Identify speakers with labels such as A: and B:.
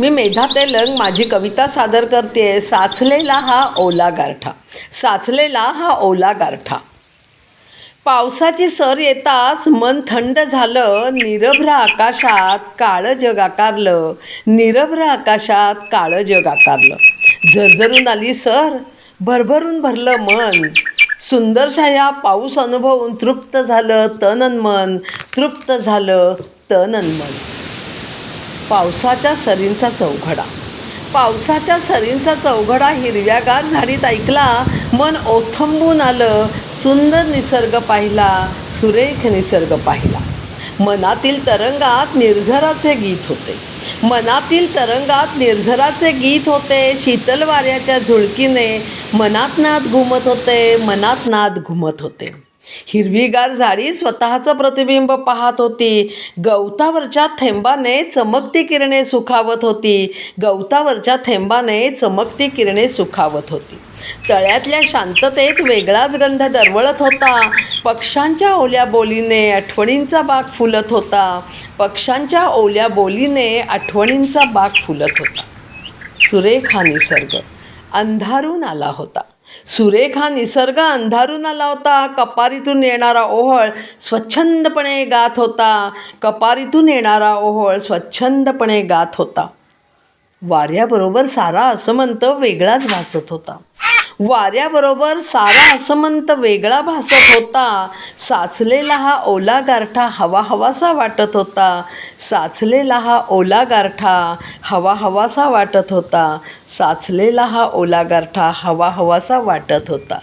A: मी मेधा तेलंग माझी कविता सादर करते. साचलेला हा ओला गारठा. साचलेला हा ओला गारठा. पावसाची सर येताच मन थंड झालं. निरभ्र आकाशात काळं जग आकारलं. निरभ्र आकाशात काळं जग आकारलं. झरझरून आली सर. भरभरून भरलं मन. सुंदरशा ह्या पाऊस अनुभवून तृप्त झालं तनन मन. तृप्त झालं तनन मन. पावसाच्या सरींचा चौघडा. पावसाच्या सरींचा चौघडा हिरव्यागार झाडीत ऐकला मन ओथंबून आलं सुंदर निसर्ग पाहिला सुरेख निसर्ग पाहिला. मनातील तरंगात निर्झराचे गीत होते. मनातील तरंगात निर्झराचे गीत होते शीतल वाऱ्याच्या झुळकीने. मनात नाद घुमत होते मनात नाद घुमत होते. हिरवीगार झाडी स्वतःचं प्रतिबिंब पाहत होती. गवतावरच्या थेंबाने चमकती किरणे सुखावत होती. गवतावरच्या थेंबाने चमकती किरणे सुखावत होती. तळ्यातल्या शांततेत वेगळाच गंध दरवळत होता. पक्ष्यांच्या ओल्या बोलीने आठवणींचा बाग फुलत होता. पक्ष्यांच्या ओल्या बोलीने आठवणींचा बाग फुलत होता. सुरेख हा निसर्ग. अंधारून आला होता. सुरेख हा निसर्ग अंधारून आला होता कपारीतून येणारा ओहळ स्वच्छंदपणे गात होता. कपारीतून येणारा ओहळ स्वच्छंदपणे गात होता. वाऱ्याबरोबर सारा असमंत वेगळाच भासत होता. वाऱ्याबरोबर सारा असमंत वेगळा भासत होता. साचलेला हा ओला गारठा हवा हवासा वाटत होता. साचलेला हा ओला गारठा हवा हवासा वाटत होता. साचलेला हा ओला गारठा हवा हवासा वाटत होता.